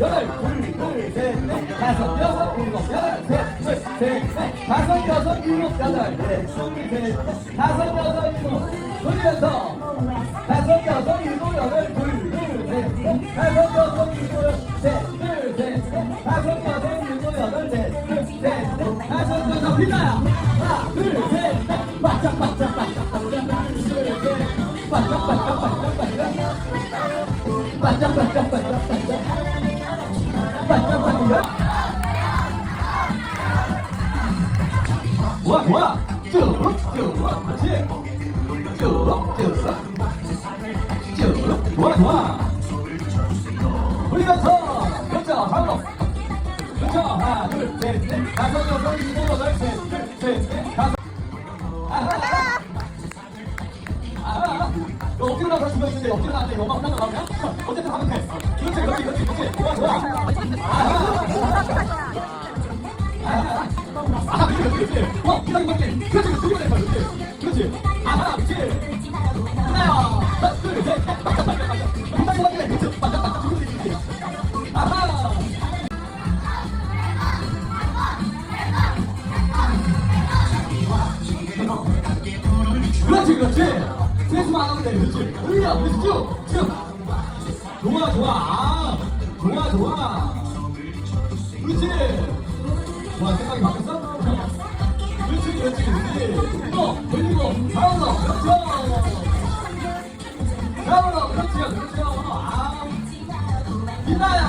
여덟, 둘, 둘, 셋, 넷, 다섯, 여섯, 일곱, 여덟, 셋, 둘, 셋, 넷, 다섯, 여섯, 일곱, 여덟, 넷, 둘, 셋, 넷, 다섯, 여섯, 일곱, 돌면서. 다섯, 여섯, 일곱, 여덟, 둘, 둘, 셋, 넷, 다섯, 여섯, 일곱, 셋, 둘, 셋, 넷, 다섯, 여섯, 일곱, 여덟, 넷, 둘, 셋, 넷, 다섯, 여섯, 빛나요. 하나, 둘, 좋아 쭉쭉 그렇지 쭉쭉 좋아 좋아 돌리면서 그렇죠 바로 그렇죠 하나 둘셋넷 다섯 여섯 일곱 여덟 셋둘셋넷 다섯 너 어깨로 나가 주면 있는데 어깨로 나가는데 영화 끝나고 나오냐? 어쨌든 가면 돼. 그렇지, 그렇지, 그렇지, 그렇지. 좋아, 좋아. 아, 아, 그렇지, 그렇지, 그렇지. 어, 기다리고 있지. 그렇지, 그렇지, 그렇지, 그렇지. 아, 그렇지. 하나, 둘, 셋, 넷. 그렇지 좋아 좋아. 아, 좋아 좋아. 그렇지. 좋아 생각이 바뀌었어? 그렇지 그렇지 그렇지. 또 돌리고 잘한다 그렇죠. 잘한다 그렇지요 그렇지요 아 빛나요